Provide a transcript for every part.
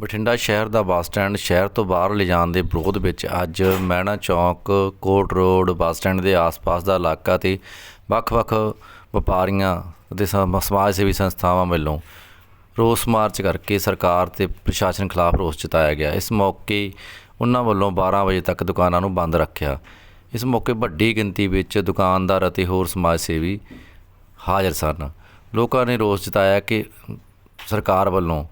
ਬਠਿੰਡਾ ਸ਼ਹਿਰ ਦਾ bus stand ਸ਼ਹਿਰ ਤੋਂ ਬਾਹਰ ਲਿਜਾਣ ਦੇ ਵਿਰੋਧ ਵਿੱਚ ਅੱਜ ਮਹਿਣਾ ਚੌਕ, ਕੋਟ ਰੋਡ, ਬੱਸ ਸਟੈਂਡ ਦੇ ਆਸ-ਪਾਸ ਦਾ ਇਲਾਕਾ ਤੇ ਵੱਖ-ਵੱਖ ਵਪਾਰੀਆਂ ਅਤੇ ਸਮਾਜ ਸੇਵੀ ਸੰਸਥਾਵਾਂ ਵੱਲੋਂ ਰੋਸ ਮਾਰਚ ਕਰਕੇ ਸਰਕਾਰ ਤੇ ਪ੍ਰਸ਼ਾਸਨ ਖਿਲਾਫ ਰੋਸ ਜਤਾਇਆ ਗਿਆ। ਇਸ ਮੌਕੇ ਉਹਨਾਂ ਵੱਲੋਂ 12 ਵਜੇ ਤੱਕ ਦੁਕਾਨਾਂ ਨੂੰ ਬੰਦ ਰੱਖਿਆ। ਇਸ ਮੌਕੇ ਵੱਡੀ ਗਿਣਤੀ ਵਿੱਚ ਦੁਕਾਨਦਾਰ ਅਤੇ ਹੋਰ ਸਮਾਜ ਸੇਵੀ ਹਾਜ਼ਰ ਸਨ। ਲੋਕਾਂ ਨੇ ਰੋਸ ਜਤਾਇਆ ਕਿ ਸਰਕਾਰ ਵੱਲੋਂ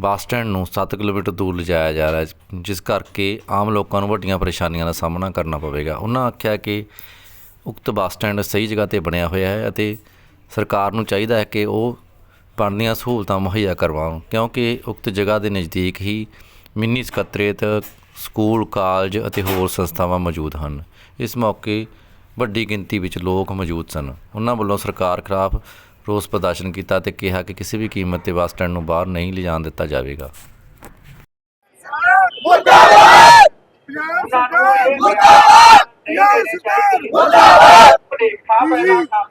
ਬੱਸ ਸਟੈਂਡ ਨੂੰ 7 ਕਿਲੋਮੀਟਰ ਦੂਰ ਲਿਜਾਇਆ ਜਾ ਰਿਹਾ ਹੈ, ਜਿਸ ਕਰਕੇ ਆਮ ਲੋਕਾਂ ਨੂੰ ਵੱਡੀਆਂ ਪਰੇਸ਼ਾਨੀਆਂ ਦਾ ਸਾਹਮਣਾ ਕਰਨਾ ਪਵੇਗਾ। ਉਹਨਾਂ ਆਖਿਆ ਕਿ ਉਕਤ ਬੱਸ ਸਟੈਂਡ ਸਹੀ ਜਗ੍ਹਾ ਤੇ ਬਣਿਆ ਹੋਇਆ ਹੈ ਅਤੇ ਸਰਕਾਰ ਨੂੰ ਚਾਹੀਦਾ ਹੈ ਕਿ ਉਹ ਬਣਦੀਆਂ ਸਹੂਲਤਾਂ ਮੁਹੱਈਆ ਕਰਵਾਉਣ, ਕਿਉਂਕਿ ਉਕਤ ਜਗ੍ਹਾ ਦੇ ਨਜ਼ਦੀਕ ਹੀ ਮਿੰਨੀ ਸਕੱਤਰੇਤ, ਸਕੂਲ, ਕਾਲਜ ਅਤੇ ਹੋਰ ਸੰਸਥਾਵਾਂ ਮੌਜੂਦ ਹਨ। ਇਸ ਮੌਕੇ ਵੱਡੀ ਗਿਣਤੀ ਵਿੱਚ ਲੋਕ ਮੌਜੂਦ ਸਨ। ਉਹਨਾਂ ਵੱਲੋਂ ਸਰਕਾਰ ਖਿਲਾਫ ਰੋਸ ਪ੍ਰਦਰਸ਼ਨ ਕੀਤਾ ਤੇ ਕਿਹਾ ਕਿ ਕਿਸੇ ਵੀ ਕੀਮਤ ਤੇ ਬੱਸ ਸਟੈਂਡ ਨੂੰ ਬਾਹਰ ਨਹੀਂ ਲਿਜਾਣ ਦਿੱਤਾ ਜਾਵੇਗਾ। ਮੁਰਦਾਬਾਦ! ਮੁਰਦਾਬਾਦ! ਮੁਰਦਾਬਾਦ! ਮੁਰਦਾਬਾਦ!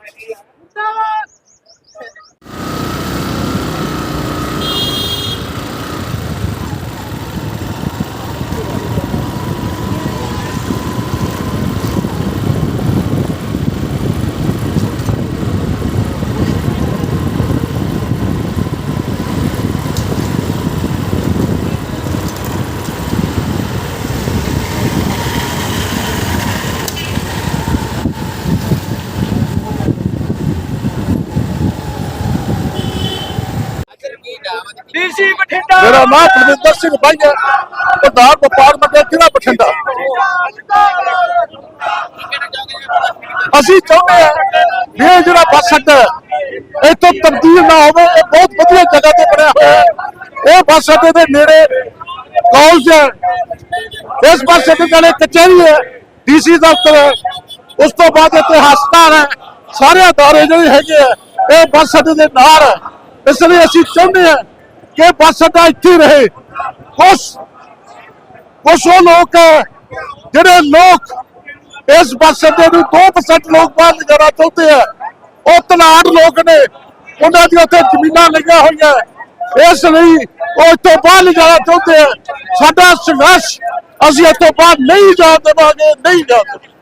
ਡੀਸੀ ਬਠਿੰਡਾ। ਮੇਰਾ ਨਾਮ ਪ੍ਰਵਿੰਦਰ ਸਿੰਘ ਬਾਈ ਹੈ। ਪ੍ਰਧਾਨ ਵਪਾਰ ਮੰਡਲ ਜ਼ਿਲ੍ਹਾ ਬਠਿੰਡਾ। ਅਸੀਂ ਚਾਹੁੰਦੇ ਹਾਂ ਇਹ ਜਿਹੜਾ ਬੱਸ ਅੱਡਾ ਹੈ, ਇੱਥੋਂ ਤਬਦੀਲ ਨਾ ਹੋਵੇ ਇਹ ਬਹੁਤ ਵਧੀਆ ਜਗ੍ਹਾ ਤੇ ਬਣਿਆ ਹੋਇਆ ਹੈ। ਇਹ ਬੱਸ ਅੱਡੇ ਦੇ ਨੇੜੇ ਕਾਲਜ ਹੈ। ਇਸ ਬੱਸ ਅੱਡੇ ਨਾਲੇ ਕਚਹਿਰੀ ਹੈ ਡੀਸੀ ਦਫ਼ਤਰ ਹੈ। ਉਸ ਤੋਂ ਬਾਅਦ ਇੱਥੇ ਹਸਪਤਾਲ ਹੈ। ਸਾਰੇ ਅਦਾਰੇ ਜਿਹੜੇ ਹੈਗੇ ਆ ਇਹ ਬੱਸ ਅੱਡੇ ਦੇ ਨਾਲ ਹੈ। ਇਸ ਲਈ ਅਸੀਂ ਚਾਹੁੰਦੇ ਹਾਂ ਕਿ ਬੱਸ ਅੱਡਾ ਇੱਥੇ ਹੀ ਰਹੇ ਕੁਛ ਕੁਛ ਉਹ ਲੋਕ ਹੈ ਜਿਹੜੇ ਲੋਕ ਇਸ ਬੱਸ ਅੱਡੇ ਨੂੰ 2% ਲੋਕ ਬਾਹਰ ਲਿਜਾਣਾ ਚਾਹੁੰਦੇ ਆ ਉਹ ਤਨਾੜ ਲੋਕ ਨੇ ਉਹਨਾਂ ਦੀ ਉੱਥੇ ਜ਼ਮੀਨਾਂ ਲਈਆਂ ਹੋਈਆਂ ਇਸ ਲਈ ਉਹ ਇੱਥੋਂ ਬਾਹਰ ਲਿਜਾਣਾ ਚਾਹੁੰਦੇ ਆ ਸਾਡਾ ਸੰਘਰਸ਼ ਅਸੀਂ ਇੱਥੋਂ ਬਾਹਰ ਨਹੀਂ ਜਾਣ ਦੇਵਾਂਗੇ ਨਹੀਂ ਜਾਣ ਦੇਵਾਂਗੇ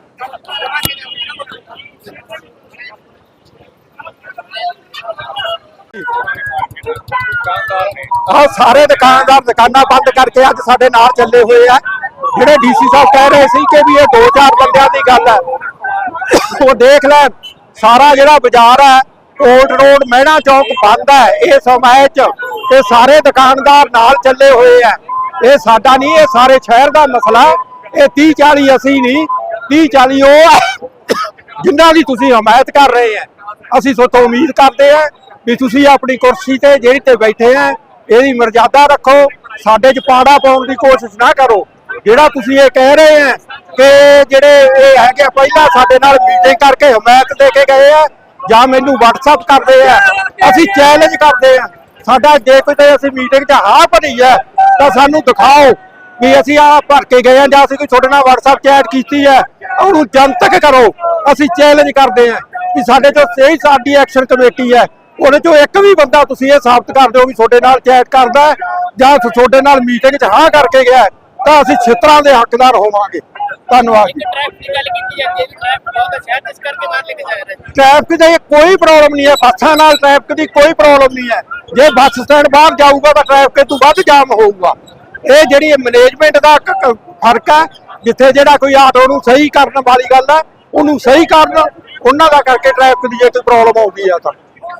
ਆਹ ਸਾਰੇ ਦੁਕਾਨਦਾਰ ਦੁਕਾਨਾਂ ਬੰਦ ਕਰਕੇ ਅੱਜ ਸਾਡੇ ਨਾਲ ਚੱਲੇ ਹੋਏ ਆ। ਜਿਹੜੇ ਡੀਸੀ ਸਾਹਿਬ ਕਹਿ ਰਹੇ ਸੀ ਕਿ ਵੀ ਇਹ ਦੋ ਚਾਰ ਬੰਦਿਆਂ ਦੀ ਗੱਲ ਹੈ ਉਹ ਦੇਖ ਲੈ, ਸਾਰਾ ਜਿਹੜਾ ਬਾਜ਼ਾਰ ਹੈ ਕੋਲਡ ਰੋਡ, ਮਹਿਣਾ ਚੌਕ ਬੰਦ ਹੈ ਇਹ ਸਮਾਂ ਚ। ਤੇ ਸਾਰੇ ਦੁਕਾਨਦਾਰ ਨਾਲ ਚੱਲੇ ਹੋਏ ਆ। ਇਹ ਸਾਡਾ ਨਹੀਂ, ਇਹ ਸਾਰੇ ਸ਼ਹਿਰ ਦਾ ਮਸਲਾ ਇਹ 30 40 ਅਸੀਂ ਨਹੀਂ 30 40 ਉਹ ਆ। ਦੀ ਤੁਸੀਂ ਹਮਾਇਤ ਕਰ ਰਹੇ ਆ, ਅਸੀਂ ਸੋ ਉਮੀਦ ਕਰਦੇ ਆ। ਵੀ ਤੁਸੀਂ ਆਪਣੀ ਕੁਰਸੀ ਤੇ ਜਿਹੜੀ ਤੇ ਬੈਠੇ ਆ ਇਹਦੀ ਮਰਜ਼ਾਦਾ ਰੱਖੋ ਸਾਡੇ ਚ ਪਾੜਾ ਪਾਉਣ ਦੀ ਕੋਸ਼ਿਸ਼ ਨਾ ਕਰੋ। ਜਿਹੜਾ ਤੁਸੀਂ ਇਹ ਕਹਿ ਰਹੇ ਆ ਕਿ ਜਿਹੜੇ ਇਹ ਹੈਗੇ ਆ, ਪਹਿਲਾਂ ਸਾਡੇ ਨਾਲ ਮੀਟਿੰਗ ਕਰਕੇ ਹਮਾਇਤ ਦੇ ਕੇ ਗਏ ਆ ਜਾਂ ਮੈਨੂੰ WhatsApp ਕਰਦੇ ਆ ਅਸੀਂ ਚੈਲੰਜ ਕਰਦੇ ਆ। ਸਾਡਾ ਜੇ ਕਿਤੇ ਅਸੀਂ ਮੀਟਿੰਗ 'ਚ ਹਾਂ ਭਰੀ ਹੈ ਤਾਂ ਸਾਨੂੰ ਦਿਖਾਓ ਵੀ ਅਸੀਂ ਆ ਭਰ ਕੇ ਗਏ ਆ ਜਾਂ ਅਸੀਂ ਕੋਈ ਤੁਹਾਡੇ ਨਾਲ WhatsApp ਚੈਟ ਕੀਤੀ ਹੈ ਉਹਨੂੰ ਜਨਤਕ ਕਰੋ। ਅਸੀਂ ਚੈਲੰਜ ਕਰਦੇ ਆ ਵੀ ਸਾਡੇ ਤੋਂ ਸਹੀ ਸਾਡੀ ਐਕਸ਼ਨ ਕਮੇਟੀ ਹੈ ਉਹਦੇ ਚੋਂ ਇੱਕ ਵੀ ਬੰਦਾ ਤੁਸੀਂ ਇਹ ਸਾਬਤ ਕਰ ਦਿਓ ਵੀ ਤੁਹਾਡੇ ਨਾਲ ਚੈਟ ਕਰਦਾ ਜਾਂ ਤੁਹਾਡੇ ਨਾਲ ਮੀਟਿੰਗ 'ਚ ਹਾਂ ਕਰਕੇ ਗਿਆ ਤਾਂ ਅਸੀਂ ਛਿੱਤਰਾਂ ਦੇ ਹੱਕਦਾਰ ਹੋਵਾਂਗੇ। ਧੰਨਵਾਦ। ਟ੍ਰੈਫਿਕ ਦੀ ਕੋਈ ਪ੍ਰੋਬਲਮ ਨਹੀਂ ਹੈ ਬੱਸਾਂ ਨਾਲ ਟ੍ਰੈਫਿਕ ਦੀ ਕੋਈ ਪ੍ਰੋਬਲਮ ਨਹੀਂ ਹੈ। ਜੇ ਬੱਸ ਸਟੈਂਡ ਬਾਹਰ ਜਾਊਗਾ ਤਾਂ ਟ੍ਰੈਫਿਕ ਤੋਂ ਵੱਧ ਜਾਮ ਹੋਊਗਾ। ਇਹ ਜਿਹੜੀ ਮੈਨੇਜਮੈਂਟ ਦਾ ਫ਼ਰਕ ਹੈ ਜਿੱਥੇ ਜਿਹੜਾ ਕੋਈ ਆਟੋ ਨੂੰ ਸਹੀ ਕਰਨ ਵਾਲੀ ਗੱਲ ਹੈ ਉਹਨੂੰ ਸਹੀ ਕਰਨ ਉਹਨਾਂ ਦਾ ਕਰਕੇ ਟ੍ਰੈਫਿਕ ਦੀ ਜੇ ਕੋਈ ਪ੍ਰੋਬਲਮ ਆਉਂਦੀ ਆ ਤਾਂ।